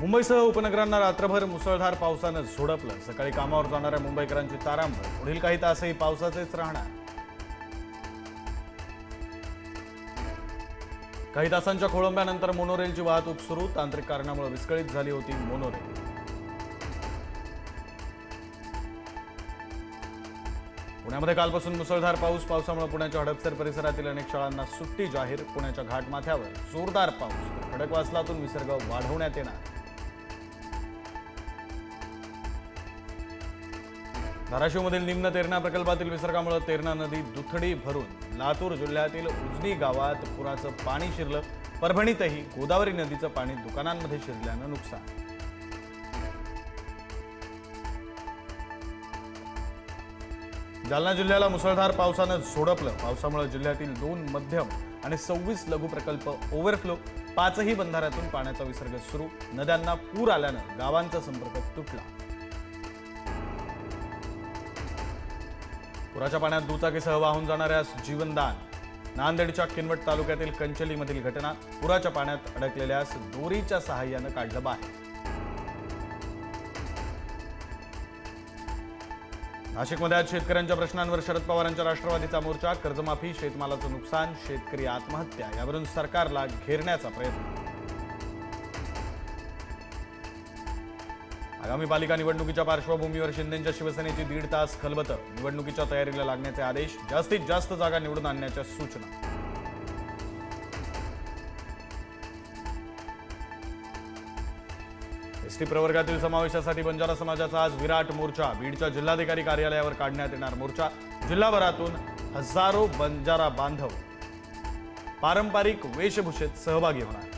मुंबईसह उपनगरांना रात्रभर मुसळधार पावसानं झोडपलं. सकाळी कामावर जाणाऱ्या मुंबईकरांची तारांबळ. पुढील काही तासही पावसाचेच राहणार. काही तासांच्या खोळंब्यानंतर मोनोरेलची वाहतूक सुरू. तांत्रिक कारणामुळे विस्कळीत झाली होती मोनोरेल. पुण्यामध्ये कालपासून मुसळधार पाऊस. पावसामुळे पुण्याच्या हडपसर परिसरातील अनेक शाळांना सुट्टी जाहीर. पुण्याच्या घाटमाथ्यावर जोरदार पाऊस. खडकवासलातून विसर्ग वाढवण्यात येणार. धाराशिवमधील निम्न तेरणा प्रकल्पातील विसर्गामुळे तेरणा नदी दुथडी भरून लातूर जिल्ह्यातील उजनी गावात पुराचं पाणी शिरलं. परभणीतही गोदावरी नदीचं पाणी दुकानांमध्ये शिरल्यानं नुकसान. जालना जिल्ह्याला मुसळधार पावसानं झोडपलं. पावसामुळे जिल्ह्यातील दोन मध्यम आणि सव्वीस लघु प्रकल्प ओव्हरफ्लो पाचही बंधाऱ्यातून पाण्याचा विसर्ग सुरू. नद्यांना पूर आल्यानं गावांचा संपर्क तुटला. पुराच्या पाण्यात दुचाकीसह वाहून जाणाऱ्या जीवनदान नांदेडच्या किनवट तालुक्यातील कंचलीमधील घटना पुराच्या पाण्यात अडकलेल्यास दोरीच्या सहाय्यानं काढलं बाहेर. नाशिकमध्ये आज शेतकऱ्यांच्या प्रश्नांवर शरद पवारांच्या राष्ट्रवादीचा मोर्चा कर्जमाफी शेतमालाचं नुकसान शेतकरी आत्महत्या यावरून सरकारला घेरण्याचा प्रयत्न आगामी पालिका निवडणुकीच्या पार्श्वभूमीवर शिंदेच्या शिवसेनेची दीड तास खलबतं. निवडणुकीच्या तयारीला लागण्याचे आदेश जास्तीत जास्त जागा निवडून आणण्याच्या सूचना. एसटी प्रवर्गातील समावेशासाठी बंजारा समाजाचा आज विराट मोर्चा. बीडच्या जिल्हाधिकारी कार्यालयावर काढण्यात येणार मोर्चा. जिल्हाभरातून हजारो बंजारा बांधव. पारंपरिक वेशभूषेत सहभागी होणार.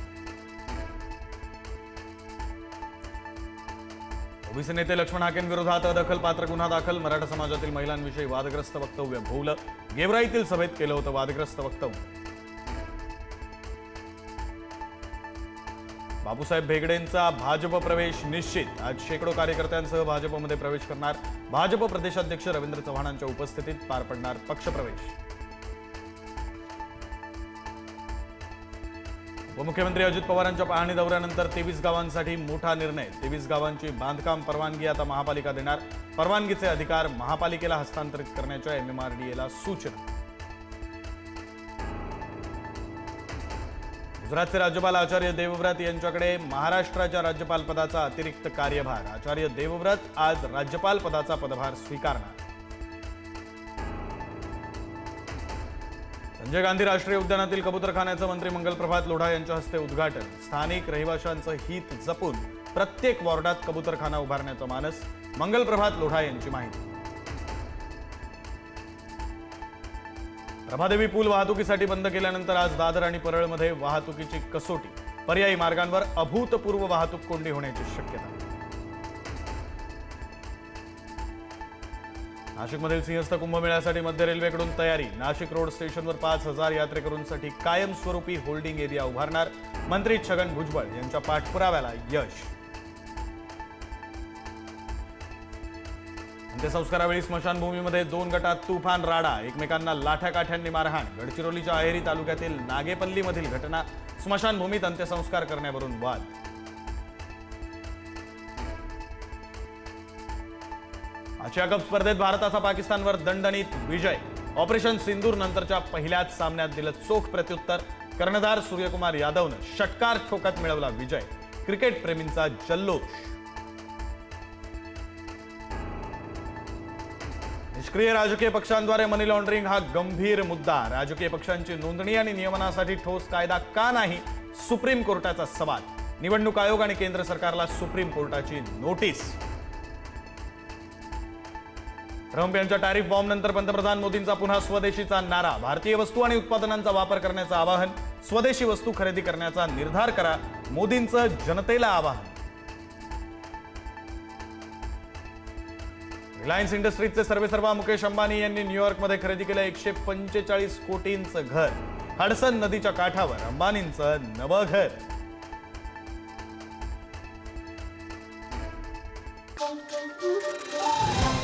ओबीसी नेते लक्ष्मण हाकेंविरोधात अदखलपात्र गुन्हा दाखल. मराठा समाजातील महिलांविषयी वादग्रस्त वक्तव्य भोवलं. गेवराईतील सभेत केलं होतं वादग्रस्त वक्तव्य. बापूसाहेब भेगडेंचा भाजप प्रवेश निश्चित. आज शेकडो कार्यकर्त्यांसह भाजपमध्ये प्रवेश करणार भाजप प्रदेशाध्यक्ष रवींद्र चव्हाणांच्या उपस्थितीत पार पडणार पक्षप्रवेश व मुख्यमंत्री अजित पवारांच्या पाहणी दौऱ्यानंतर तेवीस गावांसाठी मोठा निर्णय. तेवीस गावांची बांधकाम परवानगी आता महापालिका देणार. परवानगीचे अधिकार महापालिकेला हस्तांतरित करण्याच्या एमएमआरडीएला सूचना. गुजरातचे राज्यपाल आचार्य देवव्रत यांच्याकडे महाराष्ट्राच्या राज्यपाल पदाचा अतिरिक्त कार्यभार. आचार्य देवव्रत आज राज्यपाल पदाचा पदभार स्वीकारणार. संजय गांधी राष्ट्रीय उद्यानातील कबूतरखान्याचं मंत्री मंगलप्रभात लोढा यांच्या हस्ते उद्घाटन. स्थानिक रहिवाशांचं हित जपून प्रत्येक वॉर्डात कबुतरखाना उभारण्याचा मानस मंगल प्रभात लोढा यांची माहिती. प्रभादेवी पूल वाहतुकीसाठी बंद केल्यानंतर आज दादर आणि परळमध्ये वाहतुकीची कसोटी. पर्यायी मार्गांवर अभूतपूर्व वाहतूक कोंडी होण्याची शक्यता. नाशिकमधील सिंहस्थ कुंभमेळ्यासाठी मध्य रेल्वेकडून तयारी. नाशिक रोड स्टेशनवर पाच हजार यात्रेकरूंसाठी कायमस्वरूपी होल्डिंग एरिया उभारणार मंत्री छगन भुजबळ यांच्या पाठपुराव्याला यश. अंत्यसंस्कारावेळी स्मशानभूमीमध्ये दोन गटात तुफान राडा. एकमेकांना लाठ्याकाठ्यांनी मारहाण. गडचिरोलीच्या अहेरी तालुक्यातील नागेपल्लीमधील घटना स्मशानभूमीत अंत्यसंस्कार करण्यावरून वाद. आशिया कप स्पर्धेत भारताचा पाकिस्तानवर दणदणीत विजय. ऑपरेशन सिंदूर नंतरच्या पहिल्याच सामन्यात दिलं चोख प्रत्युत्तर. कर्णधार सूर्यकुमार यादवनं षटकार ठोकत मिळवला विजय. क्रिकेट प्रेमींचा जल्लोष. निष्क्रिय राजकीय पक्षांद्वारे मनी लॉन्ड्रिंग हा गंभीर मुद्दा. राजकीय पक्षांची नोंदणी आणि नियमनासाठी ठोस कायदा का नाही? सुप्रीम कोर्टाचा सवाल. निवडणूक आयोग आणि केंद्र सरकारला सुप्रीम कोर्टाची नोटीस. ट्रम्प यांच्या टॅरिफ बॉम्बनंतर पंतप्रधान मोदींचा पुन्हा स्वदेशीचा नारा भारतीय वस्तू आणि उत्पादनांचा वापर करण्याचं आवाहन स्वदेशी वस्तू खरेदी करण्याचा निर्धार करा मोदींचं जनतेला आवाहन रिलायन्स इंडस्ट्रीजचे सर्वे सर्वा मुकेश अंबानी यांनी न्यूयॉर्कमध्ये खरेदी केलं एकशे पंचेचाळीस कोटींचं घर हडसन नदीच्या काठावर अंबानींचं नवं घर Thank you.